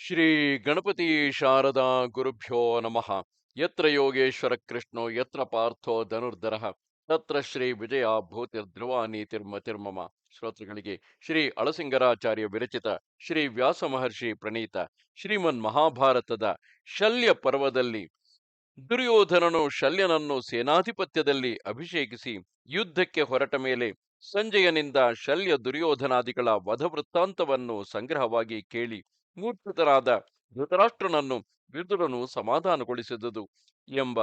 ಶ್ರೀ ಗಣಪತಿ ಶಾರದಾ ಗುರುಭ್ಯೋ ನಮಃ. ಯತ್ರ ಯೋಗೇಶ್ವರ ಕೃಷ್ಣೋ, ಯತ್ರ ಪಾರ್ಥೋ ಧನುರ್ಧರ, ತತ್ರ ಶ್ರೀ ವಿಜಯ ಭೂತಿರ್ಧ್ರುವ ನೀತಿರ್ಮತಿರ್ಮಮ ಶ್ರೋತೃಗಳಿಗೆ ಶ್ರೀ ಅಳಸಿಂಗರಾಚಾರ್ಯ ವಿರಚಿತ ಶ್ರೀ ವ್ಯಾಸ ಮಹರ್ಷಿ ಪ್ರಣೀತ ಶ್ರೀಮನ್ ಮಹಾಭಾರತದ ಶಲ್ಯ ಪರ್ವದಲ್ಲಿ ದುರ್ಯೋಧನನು ಶಲ್ಯನನ್ನು ಸೇನಾಧಿಪತ್ಯದಲ್ಲಿ ಅಭಿಷೇಕಿಸಿ ಯುದ್ಧಕ್ಕೆ ಹೊರಟ ಮೇಲೆ ಸಂಜಯನಿಂದ ಶಲ್ಯ ದುರ್ಯೋಧನಾದಿಗಳ ವಧವೃತ್ತಾಂತವನ್ನು ಸಂಗ್ರಹವಾಗಿ ಕೇಳಿ ಮೂರ್ಛಿತರಾದ ಧೃತರಾಷ್ಟ್ರನನ್ನು ವಿದುರನು ಸಮಾಧಾನಗೊಳಿಸಿದುದು ಎಂಬ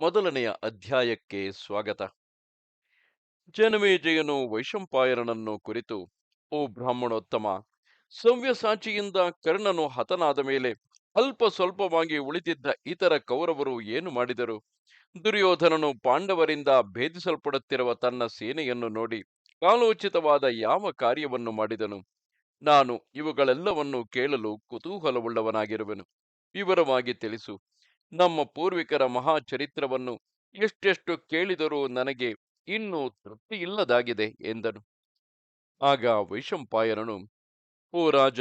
ಮೊದಲನೆಯ ಅಧ್ಯಾಯಕ್ಕೆ ಸ್ವಾಗತ. ಜನಮೇಜಯನು ವೈಶಂಪಾಯರನನ್ನು ಕುರಿತು, ಓ ಬ್ರಾಹ್ಮಣೋತ್ತಮ, ಸವ್ಯಸಾಚಿಯಿಂದ ಕರ್ಣನು ಹತನಾದ ಮೇಲೆ ಅಲ್ಪ ಸ್ವಲ್ಪವಾಗಿ ಉಳಿದಿದ್ದ ಇತರ ಕೌರವರು ಏನು ಮಾಡಿದರು? ದುರ್ಯೋಧನನು ಪಾಂಡವರಿಂದ ಭೇದಿಸಲ್ಪಡುತ್ತಿರುವ ತನ್ನ ಸೇನೆಯನ್ನು ನೋಡಿ ಕಾಲೋಚಿತವಾದ ಯಾವ ಕಾರ್ಯವನ್ನು ಮಾಡಿದನು? ನಾನು ಇವುಗಳೆಲ್ಲವನ್ನು ಕೇಳಲು ಕುತೂಹಲವುಳ್ಳವನಾಗಿರುವೆನು. ವಿವರವಾಗಿ ತಿಳಿಸು. ನಮ್ಮ ಪೂರ್ವಿಕರ ಮಹಾಚರಿತ್ರವನ್ನು ಎಷ್ಟೆಷ್ಟು ಕೇಳಿದರೂ ನನಗೆ ಇನ್ನೂ ತೃಪ್ತಿಯಿಲ್ಲದಾಗಿದೆ ಎಂದನು. ಆಗ ವೈಶಂಪಾಯನನು, ಓ ರಾಜ,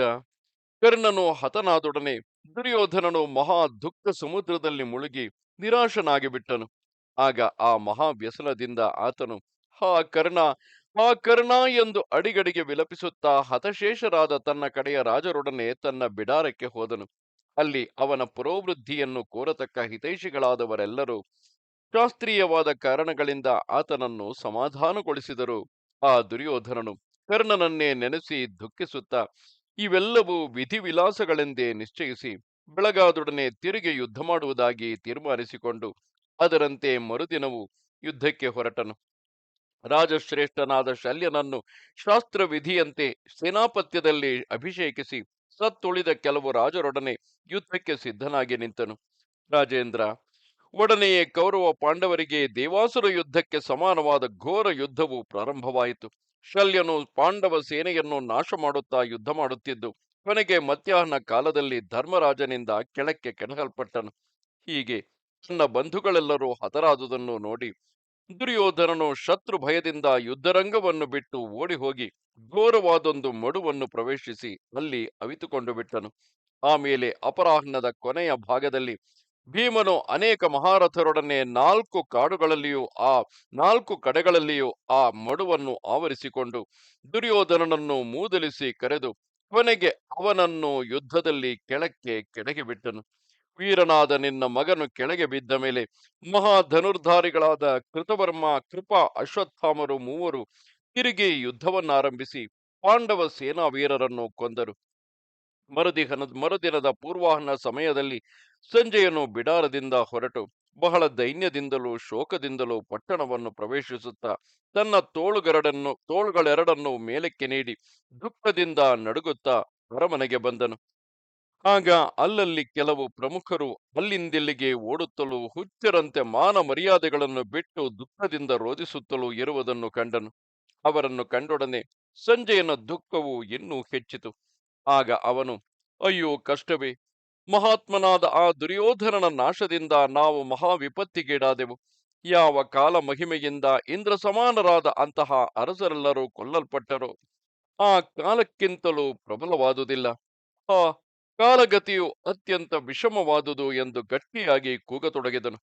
ಕರ್ಣನು ಹತನಾದೊಡನೆ ದುರ್ಯೋಧನನು ಮಹಾ ದುಃಖ ಸಮುದ್ರದಲ್ಲಿ ಮುಳುಗಿ ನಿರಾಶನಾಗಿ ಬಿಟ್ಟನು ಆಗ ಆ ಮಹಾ ವ್ಯಸನದಿಂದ ಆತನು, ಹಾ ಕರ್ಣ ಆ ಕರ್ಣ ಎಂದು ಅಡಿಗಡಿಗೆ ವಿಲಪಿಸುತ್ತಾ ಹತಶೇಷರಾದ ತನ್ನ ಕಡೆಯ ರಾಜರೊಡನೆ ತನ್ನ ಬಿಡಾರಕ್ಕೆ ಹೋದನು. ಅಲ್ಲಿ ಅವನ ಪುರೋವೃದ್ಧಿಯನ್ನು ಕೋರತಕ್ಕ ಹಿತೈಷಿಗಳಾದವರೆಲ್ಲರೂ ಶಾಸ್ತ್ರೀಯವಾದ ಕಾರಣಗಳಿಂದ ಆತನನ್ನು ಸಮಾಧಾನಗೊಳಿಸಿದರು. ಆ ದುರ್ಯೋಧನನು ಕರ್ಣನನ್ನೇ ನೆನೆಸಿ ದುಃಖಿಸುತ್ತಾ, ಇವೆಲ್ಲವೂ ವಿಧಿವಿಲಾಸಗಳೆಂದೇ ನಿಶ್ಚಯಿಸಿ ಬೆಳಗಾದೊಡನೆ ತಿರುಗಿ ಯುದ್ಧ ಮಾಡುವುದಾಗಿ ತೀರ್ಮಾನಿಸಿಕೊಂಡು, ಅದರಂತೆ ಮರುದಿನವೂ ಯುದ್ಧಕ್ಕೆ ಹೊರಟನು. ರಾಜಶ್ರೇಷ್ಠನಾದ ಶಲ್ಯನನ್ನು ಶಾಸ್ತ್ರವಿಧಿಯಂತೆ ಸೇನಾಪತ್ಯದಲ್ಲಿ ಅಭಿಷೇಕಿಸಿ ಸತ್ತುಳಿದ ಕೆಲವು ರಾಜರೊಡನೆ ಯುದ್ಧಕ್ಕೆ ಸಿದ್ಧನಾಗಿ ನಿಂತನು. ರಾಜೇಂದ್ರ, ಒಡನೆಯೇ ಕೌರವ ಪಾಂಡವರಿಗೆ ದೇವಾಸುರ ಯುದ್ಧಕ್ಕೆ ಸಮಾನವಾದ ಘೋರ ಯುದ್ಧವು ಪ್ರಾರಂಭವಾಯಿತು. ಶಲ್ಯನು ಪಾಂಡವ ಸೇನೆಯನ್ನು ನಾಶ ಮಾಡುತ್ತಾ ಯುದ್ಧ ಮಾಡುತ್ತಿದ್ದು, ಕೊನೆಗೆ ಮಧ್ಯಾಹ್ನ ಕಾಲದಲ್ಲಿ ಧರ್ಮರಾಜನಿಂದ ಕೆಳಕ್ಕೆ ಕೆಣಕಲ್ಪಟ್ಟನು ಹೀಗೆ ತನ್ನ ಬಂಧುಗಳೆಲ್ಲರೂ ಹತರಾದುದನ್ನು ನೋಡಿ ದುರ್ಯೋಧನನು ಶತ್ರು ಭಯದಿಂದ ಯುದ್ಧರಂಗವನ್ನು ಬಿಟ್ಟು ಓಡಿ ಹೋಗಿ ಘೋರವಾದೊಂದು ಮಡುವನ್ನು ಪ್ರವೇಶಿಸಿ ಅಲ್ಲಿ ಅವಿತುಕೊಂಡು ಬಿಟ್ಟನು. ಆಮೇಲೆ ಅಪರಾಹ್ನದ ಕೊನೆಯ ಭಾಗದಲ್ಲಿ ಭೀಮನು ಅನೇಕ ಮಹಾರಥರೊಡನೆ ನಾಲ್ಕು ಕಾಡುಗಳಲ್ಲಿಯೂ, ಆ ನಾಲ್ಕು ಕಡೆಗಳಲ್ಲಿಯೂ ಆ ಮಡುವನ್ನು ಆವರಿಸಿಕೊಂಡು ದುರ್ಯೋಧನನನ್ನು ಮೂದಲಿಸಿ ಕರೆದು ಕೊನೆಗೆ ಅವನನ್ನು ಯುದ್ಧದಲ್ಲಿ ಕೆಳಕ್ಕೆ ಕೆಳಗೆ ಬಿಟ್ಟನು ವೀರನಾದ ನಿನ್ನ ಮಗನು ಕೆಳಗೆ ಬಿದ್ದ ಮೇಲೆ ಮಹಾಧನುರ್ಧಾರಿಗಳಾದ ಕೃತವರ್ಮ, ಕೃಪಾ, ಅಶ್ವತ್ಥಾಮರು ಮೂವರು ತಿರುಗಿ ಯುದ್ಧವನ್ನಾರಂಭಿಸಿ ಪಾಂಡವ ಸೇನಾ ವೀರರನ್ನು ಕೊಂದರು. ಮರುದಿಹನ, ಮರುದಿನದ ಪೂರ್ವಾಹ್ನ ಸಮಯದಲ್ಲಿ ಸಂಜೆಯನ್ನು ಬಿಡಾರದಿಂದ ಹೊರಟು ಬಹಳ ದೈನ್ಯದಿಂದಲೂ ಶೋಕದಿಂದಲೂ ಪಟ್ಟಣವನ್ನು ಪ್ರವೇಶಿಸುತ್ತಾ ತನ್ನ ತೋಳುಗರಡನ್ನು, ತೋಳುಗಳೆರಡನ್ನು ಮೇಲಕ್ಕೆ ನೀಡಿ ದುಃಖದಿಂದ ನಡುಗುತ್ತಾ ಅರಮನೆಗೆ ಬಂದನು. ಆಗ ಅಲ್ಲಲ್ಲಿ ಕೆಲವು ಪ್ರಮುಖರು ಅಲ್ಲಿಂದಿಲ್ಲಿಗೆ ಓಡುತ್ತಲೂ ಹುಚ್ಚರಂತೆ ಮಾನ ಮರ್ಯಾದೆಗಳನ್ನು ಬಿಟ್ಟು ದುಃಖದಿಂದ ರೋಧಿಸುತ್ತಲೂ ಇರುವುದನ್ನು ಕಂಡನು. ಅವರನ್ನು ಕಂಡೊಡನೆ ಸಂಜಯನ ದುಃಖವು ಇನ್ನೂ ಹೆಚ್ಚಿತು. ಆಗ ಅವನು, ಅಯ್ಯೋ ಕಷ್ಟವೇ! ಮಹಾತ್ಮನಾದ ಆ ದುರ್ಯೋಧನನ ನಾಶದಿಂದ ನಾವು ಮಹಾವಿಪತ್ತಿಗೀಡಾದೆವು. ಯಾವ ಕಾಲ ಮಹಿಮೆಯಿಂದ ಇಂದ್ರ ಸಮಾನರಾದ ಅಂತಹ ಅರಸರೆಲ್ಲರೂ ಕೊಲ್ಲಲ್ಪಟ್ಟರು ಆ ಕಾಲಕ್ಕಿಂತಲೂ ಪ್ರಬಲವಾದುದಿಲ್ಲ. ಆ ಕಾಲಗತಿಯು ಅತ್ಯಂತ ವಿಷಮವಾದುದು ಎಂದು ಗಟ್ಟಿಯಾಗಿ ಕೂಗತೊಡಗಿದನು.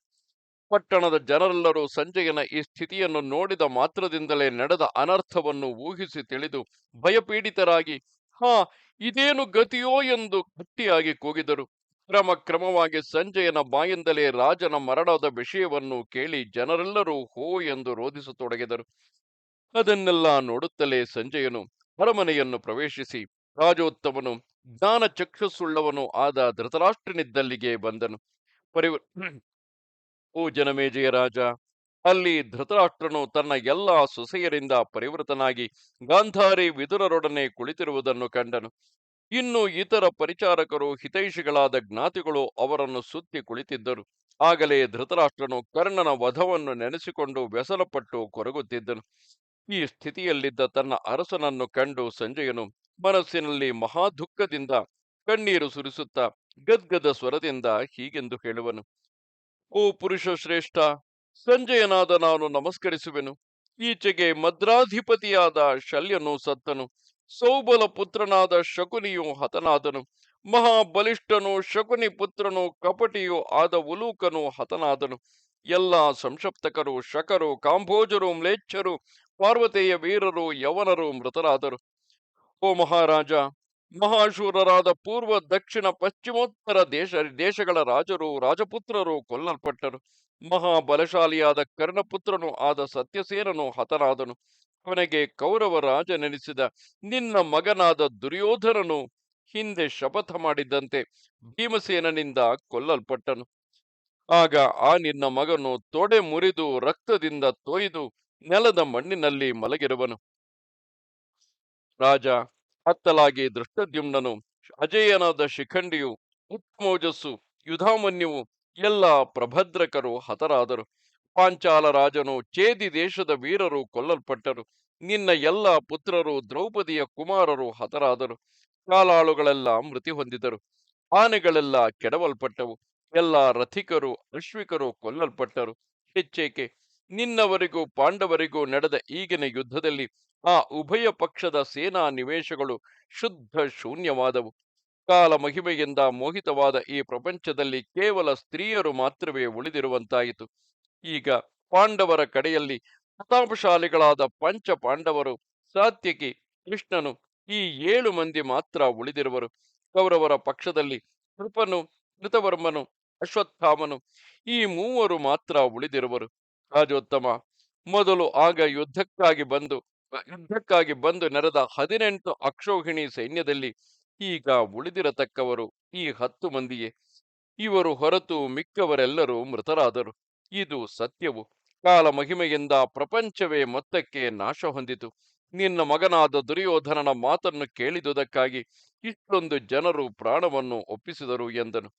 ಪಟ್ಟಣದ ಜನರೆಲ್ಲರೂ ಸಂಜಯನ ಈ ಸ್ಥಿತಿಯನ್ನು ನೋಡಿದ ಮಾತ್ರದಿಂದಲೇ ನಡೆದ ಅನರ್ಥವನ್ನು ಊಹಿಸಿ ತಿಳಿದು ಭಯಪೀಡಿತರಾಗಿ, ಹಾ, ಇದೇನು ಗತಿಯೋ? ಎಂದು ಗಟ್ಟಿಯಾಗಿ ಕೂಗಿದರು. ಕ್ರಮ ಕ್ರಮವಾಗಿ ಸಂಜಯನ ಬಾಯಿಂದಲೇ ರಾಜನ ಮರಣದ ವಿಷಯವನ್ನು ಕೇಳಿ ಜನರೆಲ್ಲರೂ ಹೋ ಎಂದು ರೋಧಿಸತೊಡಗಿದರು. ಅದನ್ನೆಲ್ಲ ನೋಡುತ್ತಲೇ ಸಂಜಯನು ಅರಮನೆಯನ್ನು ಪ್ರವೇಶಿಸಿ ರಾಜೋತ್ತಮನು ಜ್ಞಾನ ಚಕ್ಷುಸುಳ್ಳವನು ಆದ ಧೃತರಾಷ್ಟ್ರನಿದ್ದಲ್ಲಿಗೆ ಬಂದನು. ಪರಿವ ಓ ಜನಮೇಜಯ ರಾಜ, ಅಲ್ಲಿ ಧೃತರಾಷ್ಟ್ರನು ತನ್ನ ಎಲ್ಲಾ ಸೊಸೆಯರಿಂದ ಪರಿವೃತನಾಗಿ ಗಾಂಧಾರಿ ವಿದುರರೊಡನೆ ಕುಳಿತಿರುವುದನ್ನು ಕಂಡನು. ಇನ್ನು ಇತರ ಪರಿಚಾರಕರು ಹಿತೈಷಿಗಳಾದ ಜ್ಞಾತಿಗಳು ಅವರನ್ನು ಸುತ್ತಿ ಕುಳಿತಿದ್ದರು. ಆಗಲೇ ಧೃತರಾಷ್ಟ್ರನು ಕರ್ಣನ ವಧವನ್ನು ನೆನೆಸಿಕೊಂಡು ವ್ಯಸನಪಟ್ಟು ಕೊರಗುತ್ತಿದ್ದನು. ಈ ಸ್ಥಿತಿಯಲ್ಲಿದ್ದ ತನ್ನ ಅರಸನನ್ನು ಕಂಡು ಸಂಜಯನು ಮನಸ್ಸಿನಲ್ಲಿ ಮಹಾ ದುಃಖದಿಂದ ಕಣ್ಣೀರು ಸುರಿಸುತ್ತಾ ಗದ್ಗದ ಸ್ವರದಿಂದ ಹೀಗೆಂದು ಹೇಳುವನು. ಓ ಪುರುಷ ಶ್ರೇಷ್ಠ, ಸಂಜಯನಾದ ನಾನು ನಮಸ್ಕರಿಸುವೆನು. ಈಚೆಗೆ ಮದ್ರಾಧಿಪತಿಯಾದ ಶಲ್ಯನು ಸತ್ತನು. ಸೌಬಲ ಪುತ್ರನಾದ ಶಕುನಿಯು ಹತನಾದನು. ಮಹಾಬಲಿಷ್ಠನು ಶಕುನಿ ಪುತ್ರನು, ಕಪಟಿಯು ಆದ ಉಲೂಕನು ಹತನಾದನು. ಎಲ್ಲ ಸಂಶಪ್ತಕರು, ಶಕರು, ಕಾಂಭೋಜರು, ಮ್ಲೇಚ್ಛರು, ಪಾರ್ವತೆಯ ವೀರರು, ಯವನರು ಮೃತರಾದರು. ಓ ಮಹಾರಾಜ, ಮಹಾಶೂರರಾದ ಪೂರ್ವ, ದಕ್ಷಿಣ, ಪಶ್ಚಿಮೋತ್ತರ ದೇಶ, ದೇಶಗಳ ರಾಜರು, ರಾಜಪುತ್ರರು ಕೊಲ್ಲಲ್ಪಟ್ಟರು. ಮಹಾಬಲಶಾಲಿಯಾದ ಕರ್ಣಪುತ್ರನು ಆದ ಸತ್ಯಸೇನನು ಹತರಾದನು ಅವನಿಗೆ ಕೌರವ ರಾಜನೆನಿಸಿದ ನಿನ್ನ ಮಗನಾದ ದುರ್ಯೋಧನನು ಹಿಂದೆ ಶಪಥ ಮಾಡಿದ್ದಂತೆ ಭೀಮಸೇನನಿಂದ ಕೊಲ್ಲಲ್ಪಟ್ಟನು. ಆಗ ಆ ನಿನ್ನ ಮಗನು ತೊಡೆ ಮುರಿದು ರಕ್ತದಿಂದ ತೊಯ್ದು ನೆಲದ ಮಣ್ಣಿನಲ್ಲಿ ಮಲಗಿರುವನು. ರಾಜ ಅತ್ತಲಾಗಿ ದೃಷ್ಟದ್ಯುಮ್ನನು, ಅಜೇಯನಾದ ಶಿಖಂಡಿಯು ಉತ್ಮೋಜಸ್ಸು ಯುಧಾಮನ್ಯುವು, ಎಲ್ಲ ಪ್ರಭದ್ರಕರು ಹತರಾದರು. ಪಾಂಚಾಲ ರಾಜನು ಚೇದಿ ದೇಶದ ವೀರರು ಕೊಲ್ಲಲ್ಪಟ್ಟರು. ನಿನ್ನ ಎಲ್ಲ ಪುತ್ರರು ದ್ರೌಪದಿಯ ಕುಮಾರರು ಹತರಾದರು. ಕಾಲಾಳುಗಳೆಲ್ಲ ಮೃತಿ ಹೊಂದಿದರು. ಆನೆಗಳೆಲ್ಲ ಕೆಡವಲ್ಪಟ್ಟವು. ಎಲ್ಲ ರಥಿಕರು, ಅಶ್ವಿಕರು ಕೊಲ್ಲಲ್ಪಟ್ಟರು. ಹೆಚ್ಚೇಕೆ ನಿನ್ನವರಿಗೂ ಪಾಂಡವರಿಗೂ ನಡೆದ ಈಗಿನ ಯುದ್ಧದಲ್ಲಿ ಆ ಉಭಯ ಪಕ್ಷದ ಸೇನಾ ನಿವೇಶಗಳು ಶುದ್ಧ ಶೂನ್ಯವಾದವು. ಕಾಲ ಮಹಿಮೆಯಿಂದ ಮೋಹಿತವಾದ ಈ ಪ್ರಪಂಚದಲ್ಲಿ ಕೇವಲ ಸ್ತ್ರೀಯರು ಮಾತ್ರವೇ ಉಳಿದಿರುವಂತಾಯಿತು. ಈಗ ಪಾಂಡವರ ಕಡೆಯಲ್ಲಿ ಪ್ರತಾಪಶಾಲಿಗಳಾದ ಪಂಚ ಪಾಂಡವರು ಸಾತ್ಯಕಿ ಕೃಷ್ಣನು ಈ ಏಳು ಮಂದಿ ಮಾತ್ರ ಉಳಿದಿರುವರು. ಕೌರವರ ಪಕ್ಷದಲ್ಲಿ ಕೃಪನು, ಕೃತವರ್ಮನು, ಅಶ್ವತ್ಥಾಮನು ಈ ಮೂವರು ಮಾತ್ರ ಉಳಿದಿರುವರು. ರಾಜೋತ್ತಮ. ಮೊದಲು ಆಗ ಯುದ್ಧಕ್ಕಾಗಿ ಬಂದು ಯುದ್ಧಕ್ಕಾಗಿ ಬಂದು ನೆರೆದ ಹದಿನೆಂಟು ಅಕ್ಷೋಹಿಣಿ ಸೈನ್ಯದಲ್ಲಿ ಈಗ ಉಳಿದಿರತಕ್ಕವರು ಈ ಹತ್ತು ಮಂದಿಯೇ. ಇವರು ಹೊರತು ಮಿಕ್ಕವರೆಲ್ಲರೂ ಮೃತರಾದರು. ಇದು ಸತ್ಯವು. ಕಾಲ ಮಹಿಮೆಯಿಂದ ಪ್ರಪಂಚವೇ ಮೊತ್ತಕ್ಕೆ ನಾಶ ಹೊಂದಿತು. ನಿನ್ನ ಮಗನಾದ ದುರ್ಯೋಧನನ ಮಾತನ್ನು ಕೇಳಿದುದಕ್ಕಾಗಿ ಇಷ್ಟೊಂದು ಜನರು ಪ್ರಾಣವನ್ನು ಒಪ್ಪಿಸಿದರು ಎಂದನು.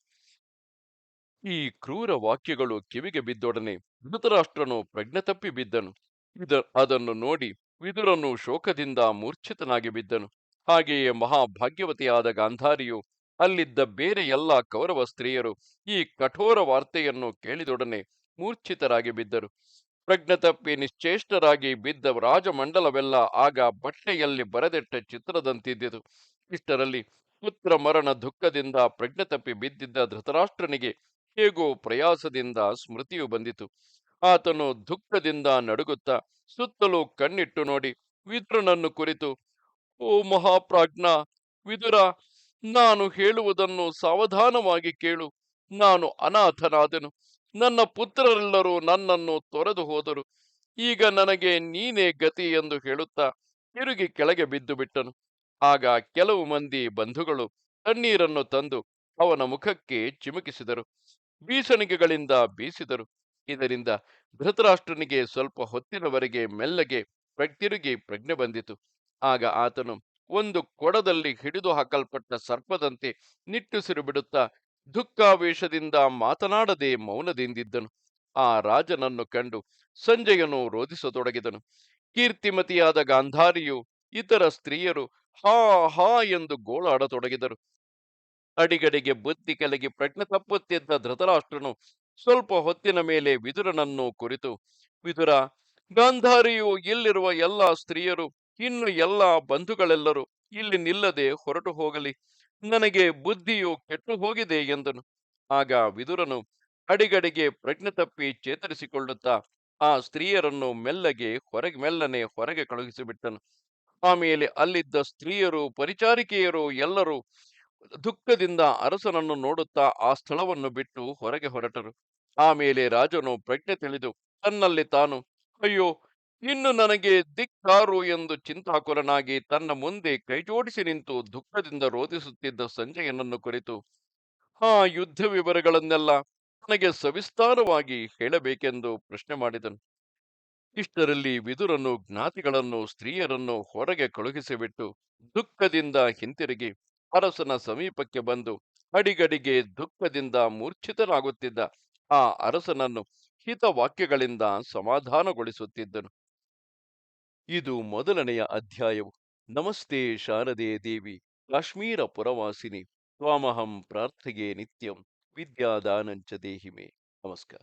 ಈ ಕ್ರೂರ ವಾಕ್ಯಗಳು ಕಿವಿಗೆ ಬಿದ್ದೊಡನೆ ಧೃತರಾಷ್ಟ್ರನು ಪ್ರಜ್ಞೆ ತಪ್ಪಿ ಬಿದ್ದನು. ಇದ, ಅದನ್ನು ನೋಡಿ ವಿದುರನು ಶೋಕದಿಂದ ಮೂರ್ಛಿತನಾಗಿ ಬಿದ್ದನು. ಹಾಗೆಯೇ ಮಹಾಭಾಗ್ಯವತಿಯಾದ ಗಾಂಧಾರಿಯು ಅಲ್ಲಿದ್ದ ಬೇರೆ ಎಲ್ಲ ಕೌರವ ಸ್ತ್ರೀಯರು ಈ ಕಠೋರ ವಾರ್ತೆಯನ್ನು ಕೇಳಿದೊಡನೆ ಮೂರ್ಛಿತರಾಗಿ ಬಿದ್ದರು. ಪ್ರಜ್ಞೆ ತಪ್ಪಿ ನಿಶ್ಚೇಷ್ಟರಾಗಿ ಬಿದ್ದ ರಾಜಮಂಡಲವೆಲ್ಲ ಆಗ ಬಟ್ಟೆಯಲ್ಲಿ ಬರೆದಿಟ್ಟ ಚಿತ್ರದಂತಿದ್ದಿತು. ಇಷ್ಟರಲ್ಲಿ ಪುತ್ರ ಮರಣ ದುಃಖದಿಂದ ಪ್ರಜ್ಞೆ ತಪ್ಪಿ ಬಿದ್ದಿದ್ದ ಧೃತರಾಷ್ಟ್ರನಿಗೆ ಹೇಗೋ ಪ್ರಯಾಸದಿಂದ ಸ್ಮೃತಿಯು ಬಂದಿತು. ಆತನು ದುಃಖದಿಂದ ನಡುಗುತ್ತಾ ಸುತ್ತಲೂ ಕಣ್ಣಿಟ್ಟು ನೋಡಿ ವಿದುರನನ್ನು ಕುರಿತು, ಓ ಮಹಾಪ್ರಾಜ್ಞ, ವಿದುರ, ನಾನು ಹೇಳುವುದನ್ನು ಸಾವಧಾನವಾಗಿ ಕೇಳು. ನಾನು ಅನಾಥನಾದೆನು. ನನ್ನ ಪುತ್ರರೆಲ್ಲರೂ ನನ್ನನ್ನು ತೊರೆದು ಹೋದರು. ಈಗ ನನಗೆ ನೀನೇ ಗತಿ ಎಂದು ಹೇಳುತ್ತಾ ತಿರುಗಿ ಕೆಳಗೆ ಬಿದ್ದು ಬಿಟ್ಟನು. ಆಗ ಕೆಲವು ಮಂದಿ ಬಂಧುಗಳು ತಣ್ಣೀರನ್ನು ತಂದು ಅವನ ಮುಖಕ್ಕೆ ಚಿಮುಕಿಸಿದರು. ಬೀಸಣಿಗೆಗಳಿಂದ ಬೀಸಿದರು. ಇದರಿಂದ ಧೃತರಾಷ್ಟ್ರನಿಗೆ ಸ್ವಲ್ಪ ಹೊತ್ತಿನವರೆಗೆ ಮೆಲ್ಲಗೆ ಪ್ರತಿರುಗಿ ಪ್ರಜ್ಞೆ ಬಂದಿತು. ಆಗ ಆತನು ಒಂದು ಕೊಡದಲ್ಲಿ ಹಿಡಿದು ಹಾಕಲ್ಪಟ್ಟ ಸರ್ಪದಂತೆ ನಿಟ್ಟುಸಿರು ಬಿಡುತ್ತಾ ದುಃಖಾವೇಶದಿಂದ ಮಾತನಾಡದೆ ಮೌನದಿಂದಿದ್ದನು. ಆ ರಾಜನನ್ನು ಕಂಡು ಸಂಜಯನು ರೋಧಿಸತೊಡಗಿದನು. ಕೀರ್ತಿಮತಿಯಾದ ಗಾಂಧಾರಿಯು ಇತರ ಸ್ತ್ರೀಯರು ಹಾ ಹಾ ಎಂದು ಗೋಳಾಡತೊಡಗಿದರು. ಅಡಿಗಡಿಗೆ ಬುದ್ಧಿ ಕಲಗಿ ಪ್ರಜ್ಞೆ ತಪ್ಪುತ್ತಿದ್ದ ಧೃತರಾಷ್ಟ್ರನು ಸ್ವಲ್ಪ ಹೊತ್ತಿನ ಮೇಲೆ ವಿದುರನನ್ನು ಕುರಿತು, ವಿದುರ, ಗಾಂಧಾರಿಯು ಇಲ್ಲಿರುವ ಎಲ್ಲ ಸ್ತ್ರೀಯರು, ಇನ್ನು ಎಲ್ಲ ಬಂಧುಗಳೆಲ್ಲರೂ ಇಲ್ಲಿ ನಿಲ್ಲದೆ ಹೊರಟು ಹೋಗಲಿ. ನನಗೆ ಬುದ್ಧಿಯು ಕೆಟ್ಟು ಹೋಗಿದೆ ಎಂದನು. ಆಗ ವಿದುರನು ಅಡಿಗಡಿಗೆ ಪ್ರಜ್ಞೆ ತಪ್ಪಿ ಚೇತರಿಸಿಕೊಳ್ಳುತ್ತಾ ಆ ಸ್ತ್ರೀಯರನ್ನು ಮೆಲ್ಲಗೆ ಹೊರಗೆ, ಮೆಲ್ಲನೆ ಹೊರಗೆ ಕಳುಹಿಸಿಬಿಟ್ಟನು. ಆಮೇಲೆ ಅಲ್ಲಿದ್ದ ಸ್ತ್ರೀಯರು, ಪರಿಚಾರಿಕೆಯರು ಎಲ್ಲರೂ ದುಃಖದಿಂದ ಅರಸನನ್ನು ನೋಡುತ್ತಾ ಆ ಸ್ಥಳವನ್ನು ಬಿಟ್ಟು ಹೊರಗೆ ಹೊರಟರು. ಆಮೇಲೆ ರಾಜನು ಪ್ರಜ್ಞೆ ತಿಳಿದು ತನ್ನಲ್ಲಿ ತಾನು, ಅಯ್ಯೋ, ಇನ್ನು ನನಗೆ ದಿಕ್ಕಾರು ಎಂದು ಚಿಂತಾಕುಲನಾಗಿ ತನ್ನ ಮುಂದೆ ಕೈಜೋಡಿಸಿ ನಿಂತು ದುಃಖದಿಂದ ರೋಧಿಸುತ್ತಿದ್ದ ಸಂಜಯನನ್ನು ಕುರಿತು, ಆ ಯುದ್ಧ ವಿವರಗಳನ್ನೆಲ್ಲ ನನಗೆ ಸವಿಸ್ತಾರವಾಗಿ ಹೇಳಬೇಕೆಂದು ಪ್ರಶ್ನೆ ಮಾಡಿದನು. ಇಷ್ಟರಲ್ಲಿ ವಿದುರನ್ನು ಜ್ಞಾತಿಗಳನ್ನು, ಸ್ತ್ರೀಯರನ್ನು ಹೊರಗೆ ಕಳುಹಿಸಿಬಿಟ್ಟು ದುಃಖದಿಂದ ಹಿಂತಿರುಗಿ ಅರಸನ ಸಮೀಪಕ್ಕೆ ಬಂದು ಅಡಿಗಡಿಗೆ ದುಃಖದಿಂದ ಮೂರ್ಛಿತನಾಗುತ್ತಿದ್ದ ಆ ಅರಸನನ್ನು ಹಿತವಾಕ್ಯಗಳಿಂದ ಸಮಾಧಾನಗೊಳಿಸುತ್ತಿದ್ದನು. ಇದು ಮೊದಲನೆಯ ಅಧ್ಯಾಯವು. ನಮಸ್ತೆ ಶಾರದೆ ದೇವಿ, ಕಾಶ್ಮೀರ ಪುರವಾಸಿನಿ, ತ್ವಾಮಹಂ ಪ್ರಾರ್ಥಿಗೆ ನಿತ್ಯಂ, ವಿದ್ಯಾದಾನಂಚ ದೇಹಿಮೆ. ನಮಸ್ಕಾರ.